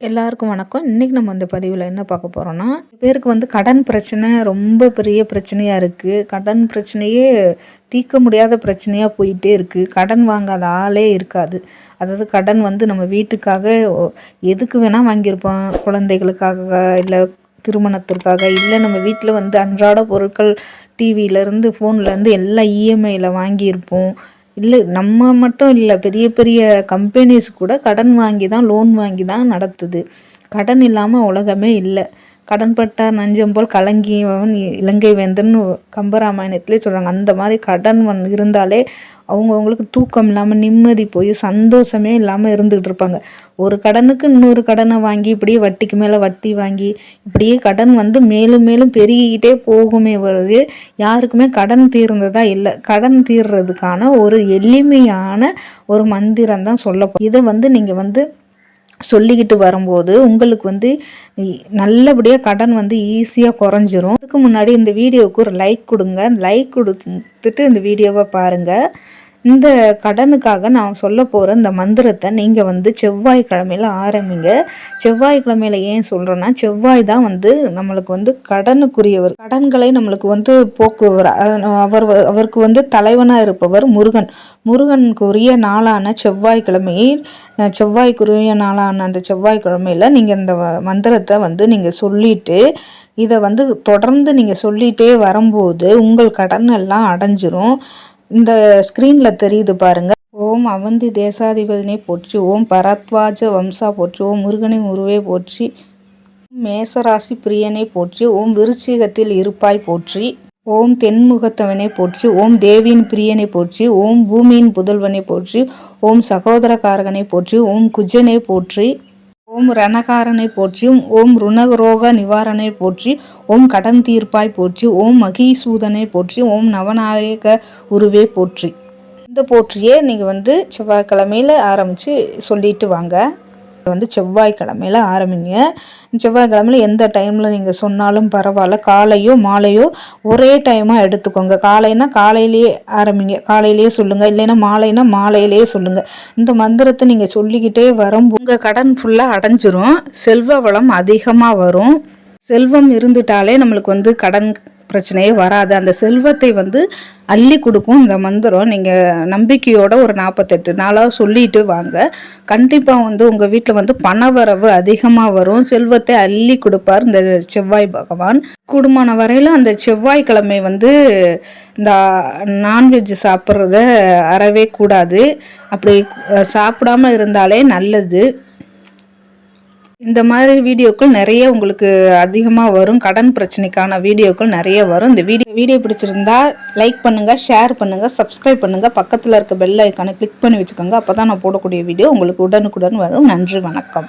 எல்லாருக்கும் வணக்கம். இன்றைக்கி நம்ம இந்த பதிவில் என்ன பார்க்க போகிறோன்னா பேருக்கு வந்து கடன் பிரச்சனை ரொம்ப பெரிய பிரச்சனையாக இருக்குது கடன் பிரச்சனையே தீர்க்க முடியாத பிரச்சனையாக போயிட்டே இருக்குது கடன் வாங்காத ஆளே இருக்காது. அதாவது கடன் வந்து நம்ம வீட்டுக்காக எதுக்கு வேணால் வாங்கியிருப்போம். குழந்தைகளுக்காக இல்லை திருமணத்திற்காக இல்லை நம்ம வீட்டில் வந்து அன்றாட பொருட்கள் டிவியிலேருந்து ஃபோன்லேருந்து எல்லாம் இஎம்ஐயில் வாங்கியிருப்போம். இல்லை நம்ம மட்டும் இல்லை பெரிய பெரிய கம்பெனிஸ் கூட கடன் வாங்கி தான் லோன் வாங்கி தான் நடத்துது. கடன் இல்லாமல் உலகமே இல்லை. கடன்பட்டார் நஞ்சம் போல் கலங்கியவன் இலங்கை வேந்தன் கம்பராமாயணத்திலே சொல்கிறாங்க அந்த மாதிரி கடன் வந் இருந்தாலே அவங்கவுங்களுக்கு தூக்கம் இல்லாமல் நிம்மதி போய் சந்தோஷமே இல்லாமல் இருந்துகிட்டு இருப்பாங்க. ஒரு கடனுக்கு இன்னொரு கடனை வாங்கி இப்படியே வட்டிக்கு மேலே வட்டி வாங்கி இப்படியே கடன் வந்து மேலும் மேலும் பெருகிக்கிட்டே போகுமே வருது யாருக்குமே கடன் தீர்ந்ததாக இல்லை. கடன் தீர்றதுக்கான ஒரு எளிமையான ஒரு மந்திரம் தான் சொல்லப்போ. இதை வந்து நீங்கள் வந்து சொல்லிக்கிட்டு வரும்போது உங்களுக்கு வந்து நல்லபடியாக கடன் வந்து ஈஸியாக குறைஞ்சிரும். அதுக்கு முன்னாடி இந்த வீடியோவுக்கு ஒரு லைக் கொடுங்க. லைக் கொடுத்துட்டு இந்த வீடியோவை பாருங்கள் இந்த கடனுக்காக நான் சொல்ல போகிற இந்த மந்திரத்தை நீங்கள் வந்து செவ்வாய்க்கிழமையில் ஆரம்பிங்க. செவ்வாய்க்கிழமையில் ஏன் சொல்கிறேன்னா செவ்வாய் தான் வந்து நம்மளுக்கு வந்து கடனுக்குரியவர். கடன்களை நம்மளுக்கு வந்து போக்குவர். அவர் அவருக்கு வந்து தலைவனாக இருப்பவர் முருகன். முருகனுக்குரிய நாளான செவ்வாய்க்கிழமையில் செவ்வாய்க்குரிய நாளான அந்த செவ்வாய்க்கிழமையில் நீங்கள் இந்த மந்திரத்தை வந்து நீங்கள் சொல்லிவிட்டு இதை வந்து தொடர்ந்து நீங்கள் சொல்லிகிட்டே வரும்போது உங்கள் கடன் எல்லாம் அடைஞ்சிரும். இந்த ஸ்க்ரீனில் தெரியுது பாருங்க. ஓம் அவந்தி தேசாதிபதினை போற்றி ஓம் பரத்வாஜ வம்சா போற்றி ஓம் முருகனை உருவே போற்றி மேசராசி பிரியனை போற்றி ஓம் விருச்சிகத்தில் இருப்பாய் போற்றி ஓம் தென்முகத்தவனை போற்றி ஓம் தேவியின் பிரியனை போற்றி ஓம் பூமியின் புதல்வனை போற்றி ஓம் சகோதரகாரகனை போற்றி ஓம் குஜனை போற்றி. ஓம் ரணகாரனை போற்றி ஓம் ருணரோக நிவாரணை போற்றி ஓம் கடன் தீர்ப்பாய் போற்றி ஓம் மகிசூதனை போற்றி ஓம் நவநாயக உருவே போற்றி. இந்த போற்றியே நீங்கள் வந்து செவ்வாய்க்கிழமையில் ஆரம்பித்து சொல்லிட்டு வாங்க. வந்து செவ்வாய்க்கிழமையில் ஆரம்பிங்க. செவ்வாய்க்கிழமையில் எந்த டைமில் நீங்கள் சொன்னாலும் பரவாயில்ல. காலையோ மாலையோ ஒரே டைமாக எடுத்துக்கோங்க. காலைனா காலையிலேயே ஆரம்பிங்க. காலையிலேயே சொல்லுங்கள் இல்லைன்னா மாலைனா மாலையிலேயே சொல்லுங்கள் இந்த மந்திரத்தை நீங்கள் சொல்லிக்கிட்டே வரும் உங்கள் கடன் ஃபுல்லாக அடைஞ்சிரும். செல்வ வளம் அதிகமாக வரும். செல்வம் இருந்துட்டாலே நம்மளுக்கு வந்து கடன் பிரச்சனையே வராது. அந்த செல்வத்தை வந்து அள்ளி கொடுக்கும் இந்த மந்திரம். நீங்கள் நம்பிக்கையோட ஒரு நாற்பத்தெட்டு நாளாக சொல்லிட்டு வாங்க. கண்டிப்பாக வந்து உங்கள் வீட்டில் வந்து பணவரவு அதிகமாக வரும். செல்வத்தை அள்ளி கொடுப்பார் இந்த செவ்வாய் பகவான். கூடுமான வரையில் அந்த செவ்வாய்க்கிழமை வந்து இந்த நான்வெஜ் சாப்பிட்றத அறவே கூடாது. அப்படி சாப்பிடாம இருந்தாலே நல்லது. இந்த மாதிரி வீடியோக்கள் நிறைய உங்களுக்கு அதிகமாக வரும். கடன் பிரச்சனைக்கான வீடியோக்கள் நிறைய வரும். இந்த வீடியோ வீடியோ பிடிச்சிருந்தா லைக் பண்ணுங்கள் ஷேர் பண்ணுங்கள் சப்ஸ்கிரைப் பண்ணுங்கள் பக்கத்தில் இருக்க பெல் ஐக்கானை கிளிக் பண்ணி வச்சுக்கோங்க. அப்போ தான் நான் போடக்கூடிய வீடியோ உங்களுக்கு உடனுக்குடன் வரும். நன்றி வணக்கம்.